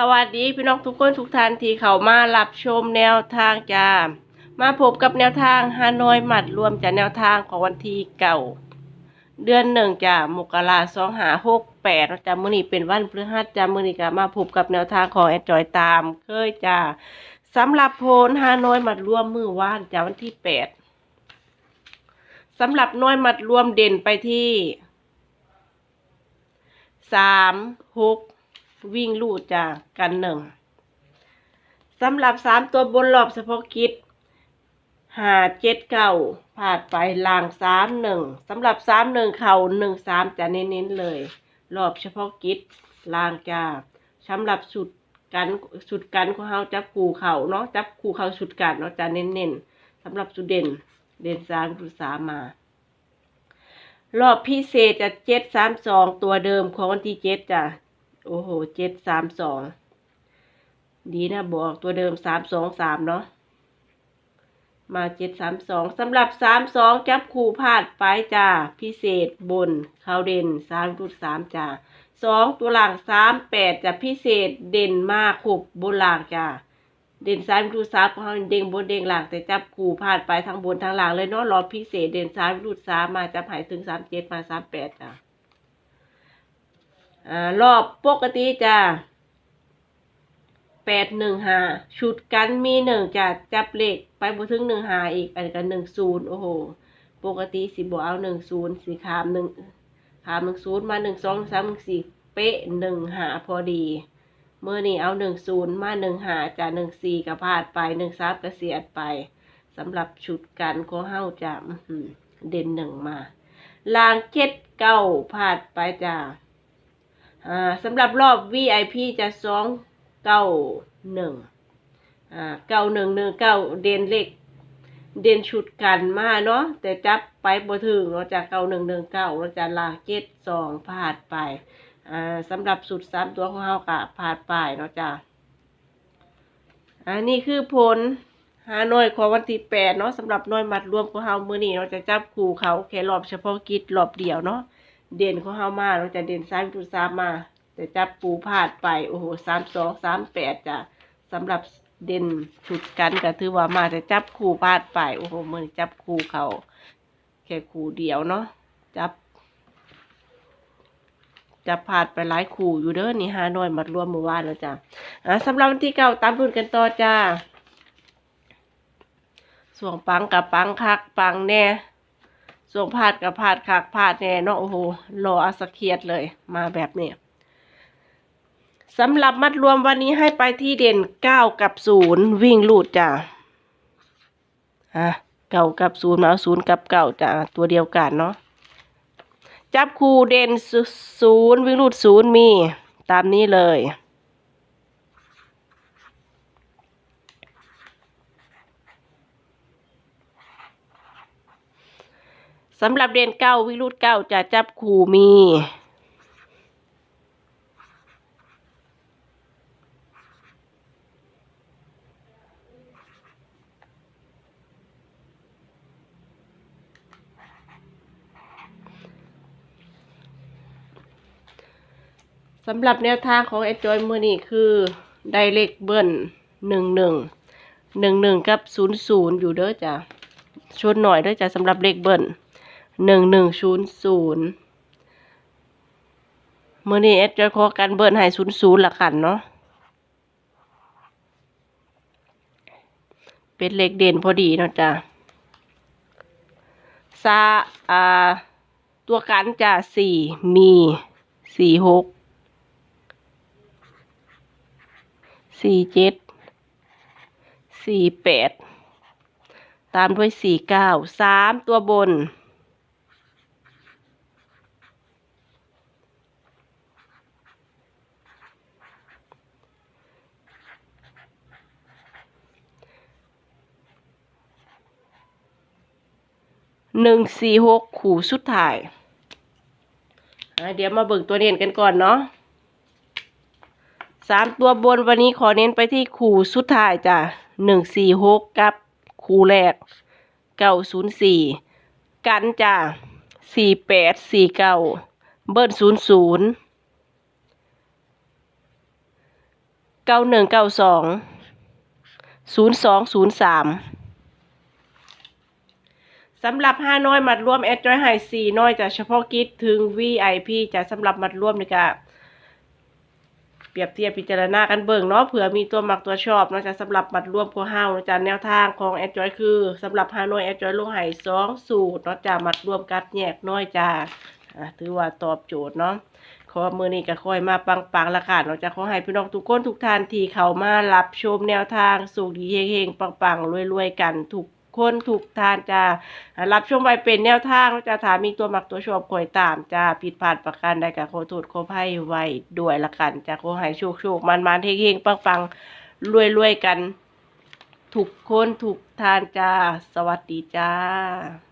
สวัสดีพี่น้องทุกคนทุกท่านที่เข้ามารับชมแนวทางจ้ามาพบกับแนวทางฮานอยหมัดรวมจากแนวทางของวันที่เก่า เดือนหนึ่งจ้ามกราสองหาหกแปดจ้ามือนี้เป็นวันพฤหัสจ้ามือนี้ก็มาพบกับแนวทางของแอดจอยตามเคยจ้าสำหรับโพลฮานอยหมัดรวมมือว่านจ้าวันที่แปดสำหรับน้อยหมัดรวมเด่นไปที่สามหก วิ่งลูดจากกันหนึ่งสำหรับสามตัวบนรอบเฉพาะกิจหาเจ็ดเก้าผ่านไปลางสามหนึ่งสำหรับสามหนึ่งเข่าหนึ่งสามจะเน้นๆเลย รอบเฉพาะกิจลางจ้าสำหรับสุดกันสุดกันของเฮาจับคู่เข่าเนาะจับคู่เข่าสุดกันเนาะจะเน้นๆสำหรับสุดเด่นเด่นสามสุดสามมารอบพิเศษจะเจ็ดสามสองตัวเดิมของวันที่เจ็ดจ้ะ โอ้โหเจ็ดสามสอง ดีนะบอกตัวเดิมสามสองสามเนาะ มาเจ็ดสามสองสำหรับสามสองจับคู่พลาดไปจ้า พิเศษบนเขาเด่นสามจุดสามจ้าสองตัวหลังสามแปดจะพิเศษเด่นมากขบบนหลังจ้าเด่นสามจุดสามเขาเด้งบนเด้งหลังแต่จับคู่พลาดไปทั้งบนทั้งหลังเลยเนาะรอพิเศษเด่นสามจุดสามมาจับหายถึงสามเจ็ดมาสามแปดจ่า รอบปกติจ้ะแปดหนึ่งหาชุดกันมีหนึ่งจะจับเลขไปบถึงหนึ่งหาอีกอันนี้ก็หนึ่งศูนย์โอ้โห ปกติสิบเอาหนึ่งศูนย์สีขามหนึ่งขามหนึ่งศูนย์มาหนึ่งสองสามสี่เป๊ะหนึ่งหาพอดีเมื่อนี้เอาหนึ่งศูนย์มาหนึ่งหาจะหนึ่งสี่ก็พลาดไปหนึ่งสามก็เสียดไปสำหรับชุดกันของเฮาจะเด่นหนึ่งมาลางเจ็ดเก้าพลาดไปจ้ะ อ่าสำหรับรอบ VIP จะสองเก้าหนึ่งอ่าเก้าหนึ่งหนึ่งเก้าเด่นเล็กเด่นชุดกันมาเนาะแต่จับไปบ่ถึงเนาจากเก้าหนึ่งหนึ่งเก้าเราจะลาเจ็ดสองพลาดไปอ่าสำหรับสุดสามตัวของเฮากะพลาดไปเนาะจ้ะอันนี้คือผลหาหน่วยของวันที่แปดเนาะสำหรับหน่วยมัดรวมของเฮามือนี้เราจะจับคู่เขาแค่รอบเฉพาะกิจรอบเดียวเนาะ เด่นของเฮามาเราจะเด่นสามจุดสามมา แต่จับปูพาดไปโอ้โหสามสองสามแปดจ้ะสำหรับเด่นชุดกันก็ถือว่ามาแต่จับคู่พาดไปโอ้โหมือนจับคู่เขาแค่คู่เดียวเนาะจับจับพาดไปหลายคู่อยู่เด้อนี่ห้านอยมัดรวมมือวานแล้วจ้ะอะสำหรับวันที่เก้าตามรุ่นกันต่อจ้าส่วงปังกับปังคักปังแน่ ส่งพาดกับพาดขากพาดแน่เนาะโอ้โหรออาสเคียดเลยมาแบบนี้สำหรับมัดรวมวันนี้ให้ไปที่เด่นเก้ากับศูนย์วิ่งลูดจ้ะอะเก้ากับศูนย์มาเอาศูนย์กับเก้าจ้ะตัวเดียวกันเนาะจับคู่เด่นศูนย์วิ่งลูดศูนย์มีตามนี้เลย สำหรับเด่นเก้าวิรุธเก้าจะจับคู่มีสำหรับแนวทางของไอ้จอยมือนี่คือได้เลขเบิ้ลหนึ่งหนึ่งหนึ่งหนึ่งกับศูนย์ศูนย์อยู่เด้อจ้ะชนหน่อยเด้อจ้ะสำหรับเลขเบิ้ล หนึ่งหนึ่งศูนย์ศูนย์เมื่อนี้เอสจะขอการเบิร์นให้ศูนย์ศูนย์ละกันเนาะเป็นเลขเด่นพอดีเนาะจ้ะซาอ่าตัวกันจะสี่มีสี่หกสี่เจ็ดสี่แปดตามด้วยสี่เก้าสามตัวบน หนึ่งสี่หกขู่สุดท้ายเดี๋ยวมาเบิ่งตัวเน้นกันก่อนเนาะสามตัวบนวันนี้ขอเน้นไปที่ขู่สุดท้ายจ้ะหนึ่งสี่หกกับคู่แรกเก้าศูนย์สี่กันจ้ะสี่แปดสี่เก้าเบิ้ลศูนย์ศูนย์เก้าหนึ่งเก้าสองศูนย์สองศูนย์สาม สำหรับห้าน้อยมัดร่วมแอดจอยไฮสี่น้อยจะเฉพาะกิจถึง VIP จะสำหรับมัดร่วมนี่ก็เปรียบเทียบพิจารณากันเบิ่งเนาะเผื่อมีตัวมักตัวชอบเนาะจะสำหรับมัดร่วมของเฮาเนาะจ้ะแนวทางของแอดจอยคือสำหรับห้าน้อยแอดจอยลงไห้สองสูตรเนาะจะมัดร่วมกัดแยกน้อยจ้าอะถือว่าตอบโจทย์เนาะขอมือนี้ก็ค่อยมาปังๆละค่ะเราจะขอให้พี่น้องทุกคนทุกท่านที่เขามารับชมแนวทางสุขดีเฮงๆปังปังๆรวยๆกันทุก คนถูกทานจะรับชมไว้เป็นแนวทางเราจะถามมีตัวมักตัวชอบคอยตามจะผิดพลาดประการใดก็ขอโทษขออภัยไว้ด้วยละกันจะขอให้โชคโชคมันมันๆเฮงๆปังปังรวยรวยกัน ถูกคนถูกทานจ้า สวัสดีจ้า